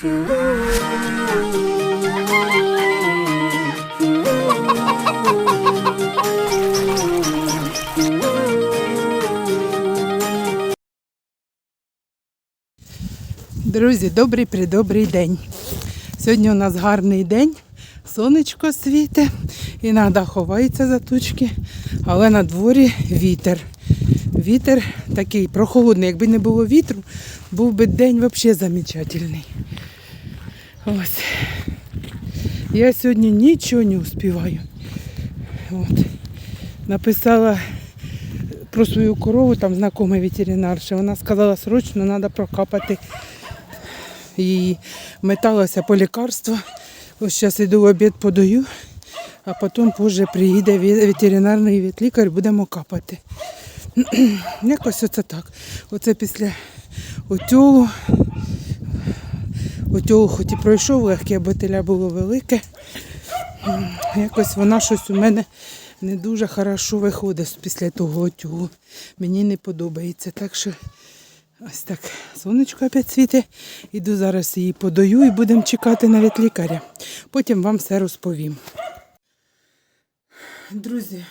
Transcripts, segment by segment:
Друзі, добрий придобрий день. Сьогодні у нас гарний день, сонечко світе, іноді ховається за тучки, але на дворі вітер. Вітер такий прохолодний. Якби не було вітру, був би день взагалі замечательний. Ось. Я сьогодні нічого не успіваю. От. Написала про свою корову, там знакома ветеринарша. Вона сказала, срочно треба прокапати її. Металася по лікарству. Ось зараз йду в обід подаю, а потім позже приїде ве- ветеринарний ветлікар, будемо капати. Якось оце так. Оце після Отьолу хоч і пройшов легкий, а ботиля було велике. Якось вона щось у мене не дуже хорошо виходить після того отюгу. Мені не подобається. Так що ось так сонечко опять світить. Іду зараз її подаю і будемо чекати на ветлікаря. Потім вам все розповім. Друзі,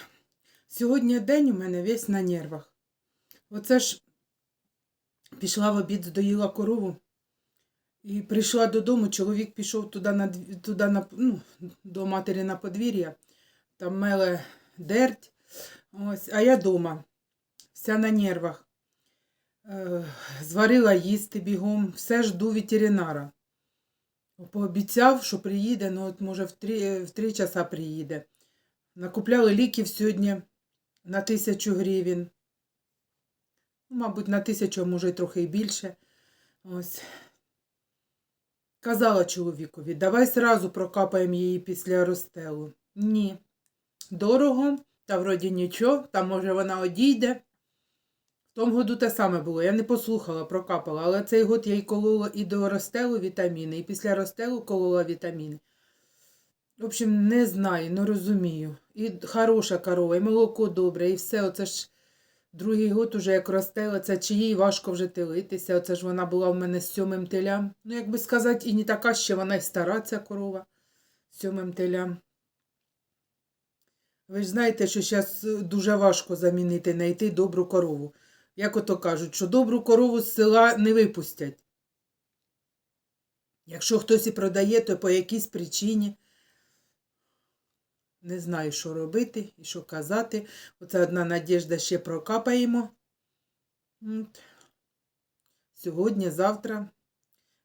сьогодні день у мене весь на нервах. Оце ж пішла в обід, здоїла корову. І прийшла додому, чоловік пішов туди, на, туди на, ну, до матері на подвір'я, там меле дерть. Ось, а я вдома, вся на нервах. Е, зварила їсти бігом, все жду ветеринара. Пообіцяв, що приїде, ну от може в три, в три часа приїде. Накупляли ліків сьогодні на тисячу гривень. Ну, Мабуть, на тисячу, а може й трохи більше. Ось. Казала чоловікові, давай сразу прокапаємо її після розстелу. Ні. Дорого, та вроді нічого, та може вона одійде. В тому году те саме було. Я не послухала, прокапала, але цей год я й колола і до розстелу вітаміни, і після розстелу колола вітаміни. В общем, не знаю, не розумію. І хороша корова, і молоко добре, і все. Оце ж другий год уже як ростела, це чи їй важко вже телитися. Оце ж вона була в мене з сьомим телям. Ну, як би сказати, і не така ще вона й стара ця корова з сьомим телям. Ви ж знаєте, що зараз дуже важко замінити, знайти добру корову. Як ото кажуть, що добру корову з села не випустять. Якщо хтось і продає, то по якійсь причині. Не знаю, що робити і що казати. Оце одна надіжда ще прокапаємо. От. Сьогодні, завтра.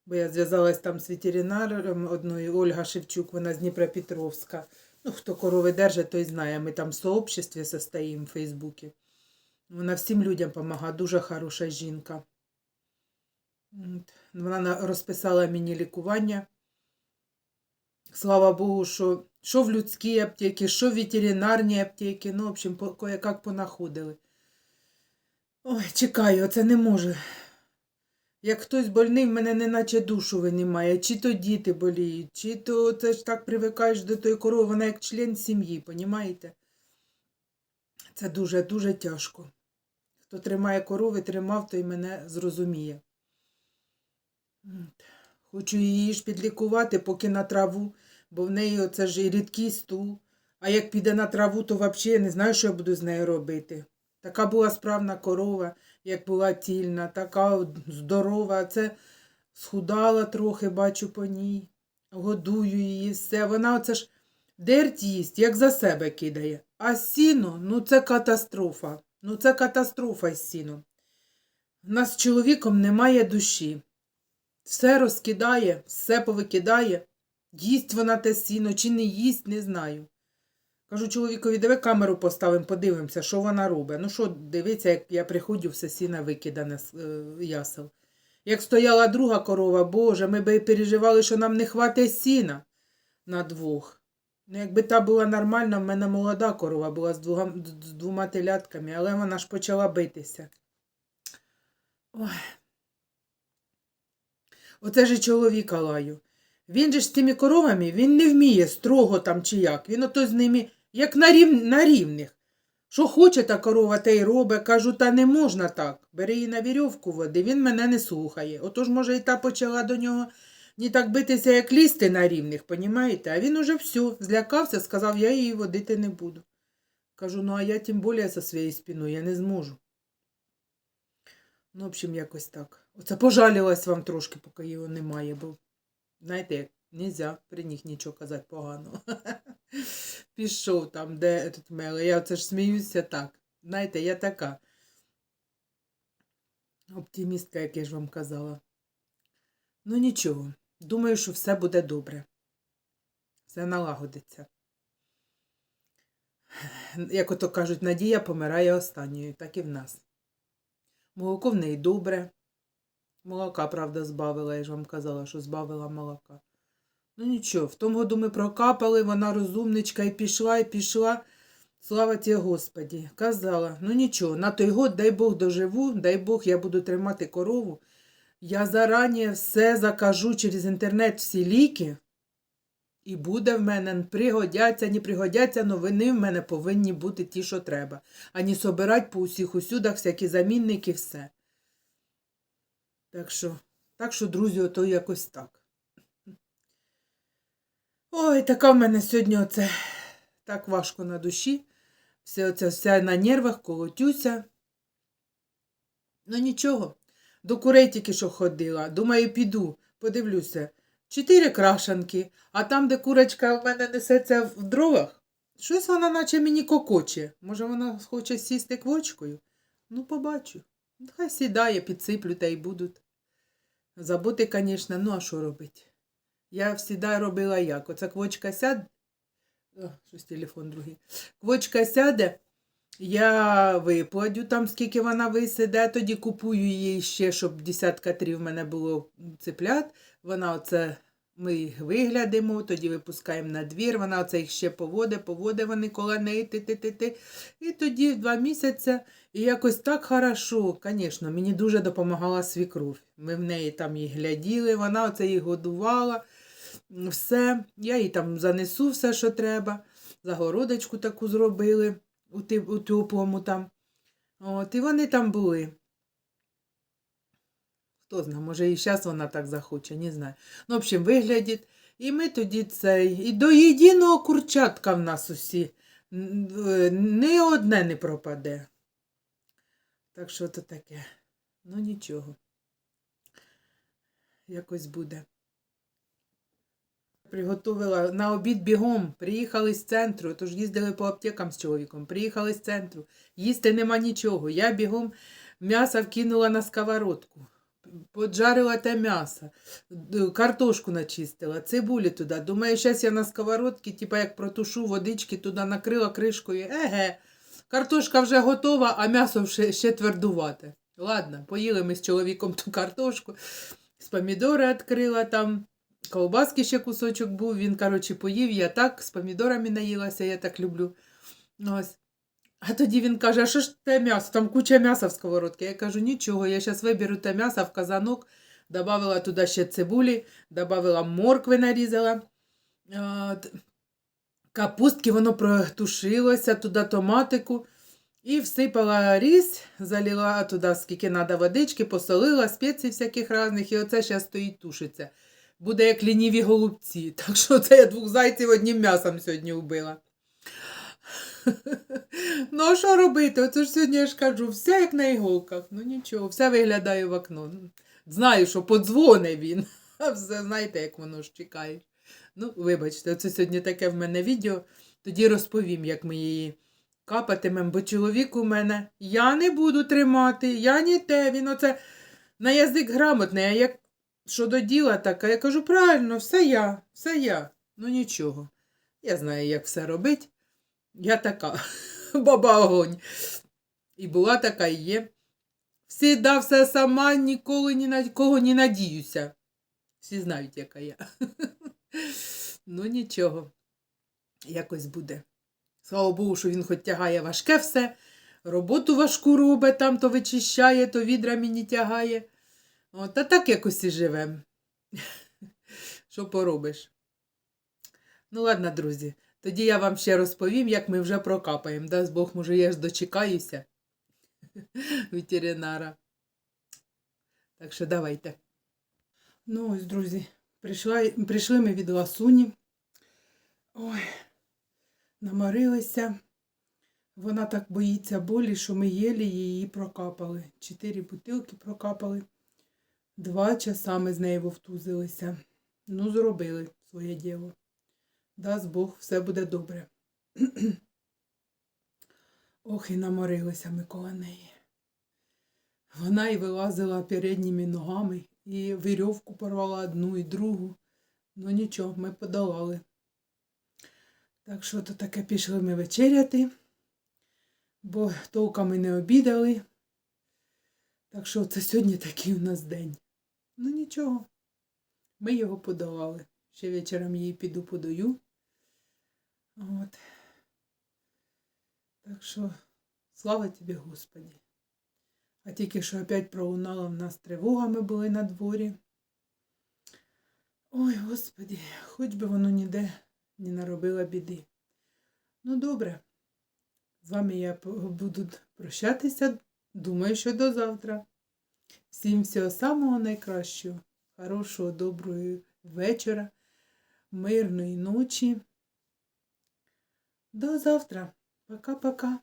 Бо я зв'язалась там з ветеринаром одною Ольга Шевчук, вона з Дніпропетровська. Ну, хто корови держить, той знає. Ми там в сообществі состоїмо в Фейсбуці. Вона всім людям допомагає, дуже хороша жінка. Вона розписала мені лікування. Слава Богу, що, що в людській аптеці, що в ветеринарній аптеці, ну, в общем, кое-як понаходили. Ой, чекаю, оце не можу. Як хтось больний, в мене неначе душу винімає, чи то діти боліють, чи то це ж так привикаєш до тої корови, вона як член сім'ї, понімаєте? Це дуже-дуже тяжко. Хто тримає корови, тримав, той мене зрозуміє. Хочу її ж підлікувати, поки на траву, бо в неї оце ж і рідкий стул. А як піде на траву, то взагалі я не знаю, що я буду з нею робити. Така була справна корова, як була тільна, така здорова. А Це схудала трохи, бачу по ній. Годую її, все. Вона оце ж дерть їсть, як за себе кидає. А сіно, ну це катастрофа. Ну це катастрофа з сіном. У нас з чоловіком немає душі. Все розкидає, все повикидає. Їсть вона те сіно чи не їсть, не знаю. Кажу чоловікові, давай камеру поставимо, подивимося, що вона робить. Ну що, дивиться, як я приходжу, все сіно викидане з е, ясел. Як стояла друга корова, Боже, ми би переживали, що нам не хватить сіна на двох. Ну, якби та була нормальна, в мене молода корова була з двома, з двома телятками, але вона ж почала битися. Ой. Оце ж і чоловіка лаю. Він же ж з тими коровами, він не вміє строго там чи як. Він ото з ними, як на, рів... на рівних. Що хоче та корова, те й робить. Кажу, та не можна так. Бери її на вірьовку води, він мене не слухає. Отож, може, і та почала до нього ні так битися, як лізти на рівних, понімаєте? А він уже все, злякався, сказав, я її водити не буду. Кажу, ну а я тим більше за своєю спиною, я не зможу. Ну, в общем, якось так. Оце пожалілась вам трошки, поки його немає, бо, знаєте, як нельзя при них нічого казати поганого. Пішов там, де тут меле. Я оце ж сміюся так. Знаєте, я така. Оптимістка, як я ж вам казала. Ну нічого. Думаю, що все буде добре. Все налагодиться. Як ото кажуть, надія помирає останньою, так і в нас. Молоко в неї добре. Молока, правда, збавила, я ж вам казала, що збавила молока. Ну нічого, в тому году ми прокапали, вона розумничка і пішла, і пішла. Слава тебе, Господі. Казала, ну нічого, на той год, дай Бог доживу, дай Бог, я буду тримати корову. Я зарані все закажу через інтернет всі ліки. І буде в мене, пригодяться, не пригодяться, новини в мене повинні бути ті, що треба. А не собирать по усіх усюдах всякі замінники, все. Так що, так що, друзі, ото якось так. Ой, така в мене сьогодні оце так важко на душі. Все оце вся на нервах, колотюся. Ну нічого. До курей тільки що ходила. Думаю, піду, подивлюся. Чотири крашанки, а там, де курочка в мене несеться в дровах, щось вона наче мені кокоче. Може, вона хоче сісти квочкою? Ну, побачу. Хай сідає, підсиплю та й будуть. Заботи, звісно, ну а що робить? Я завжди робила як? Оця квочка сяде. О, щось телефон другий. Квочка сяде, я виплатю там, скільки вона висиде, тоді купую їй ще, щоб десятка три в мене було цеплят. Вона оце, ми їх виглядимо, тоді випускаємо на двір, вона оце їх ще поводе, поводе вони коло неї, ти-ти-ти-ти. І тоді в два місяці, і якось так хорошо, звісно, мені дуже допомагала свікрув. Ми в неї там її гляділи, вона оце їх годувала, все. Я їй там занесу все, що треба. Загородочку таку зробили у, теплому там. От, і вони там були. Хто знає, може і зараз вона так захоче, не знаю. Ну, в общем, виглядить. І ми тоді цей. І до єдиного курчатка в нас усі. Ні одне не пропаде. Так що то таке. Ну нічого. Якось буде. Приготувала на обід бігом. Приїхали з центру, тож їздили по аптекам з чоловіком. Приїхали з центру. Їсти нема нічого. Я бігом м'ясо вкинула на сковородку. Поджарила те м'ясо, картошку начистила, цибулі туди. Думаю, зараз я на сковородці, типа як протушу водички, туди накрила кришкою. Еге, картошка вже готова, а м'ясо ще, ще твердувате. Ладно, поїли ми з чоловіком ту картошку, з помідори відкрила там. Ковбаски ще кусочок був, він, коротше, поїв, я так з помідорами наїлася, я так люблю. Ось. А тоді він каже, а що ж те м'ясо? Там куча м'яса в сковородці. Я кажу, нічого, я зараз виберу те м'ясо в казанок, добавила туди ще цибулі, добавила моркви нарізала. Капустки, воно протушилося, туди томатику. І всипала рис, залила туди, скільки треба водички, посолила, спецій всяких різних, і оце зараз стоїть тушиться. Буде як лініві голубці. Так що це я двох зайців одним м'ясом сьогодні вбила. Ну, а що робити? Оце ж сьогодні я ж кажу, все як на іголках. Ну нічого, все виглядаю в окно. Знаю, що подзвоне він. А все знаєте, як воно ж чекає. Ну, вибачте, це сьогодні таке в мене відео. Тоді розповім, як ми її капатимемо, бо чоловік у мене я не буду тримати, я не те. Він оце на язик грамотний, а як що до діла така, я кажу, правильно, все я, все я. Ну нічого. Я знаю, як все робить. Я така, баба огонь. І була така, і є. Всіда все сама, ніколи ні на кого не надіюся. Всі знають, яка я. Ну нічого, якось буде. Слава Богу, що він хоч тягає важке все, роботу важку робить, там то вичищає, то відра мені тягає. От, та так якось і живем. Що поробиш? Ну, ладно, друзі. Тоді я вам ще розповім, як ми вже прокапаємо. Дасть Бог, може, я ж дочекаюся ветеринара. Так що давайте. Ну ось, друзі, Прийшла, прийшли ми від ласуні. Ой, наморилися. Вона так боїться болі, що ми єлі її прокапали. Чотири бутилки прокапали. Два часа ми з нею вовтузилися. Ну, зробили своє діло. Дасть Бог, все буде добре. Ох, і наморилися ми коло неї. Вона і вилазила передніми ногами, і вірьовку порвала одну і другу. Ну нічого, ми подолали. Так що то таке пішли ми вечеряти, бо толком ми не обідали. Так що це сьогодні такий у нас день. Ну нічого, ми його подолали. Ще вечором її піду подаю. От. Так що, слава тобі, Господі. А тільки що опять пролунала в нас тривога, ми були на дворі. Ой, Господі, хоч би воно ніде не наробило біди. Ну, добре. З вами я буду прощатися. Думаю, що до завтра. Всім всього самого найкращого, хорошого, доброго вечора, мирної ночі. До завтра. Пока-пока.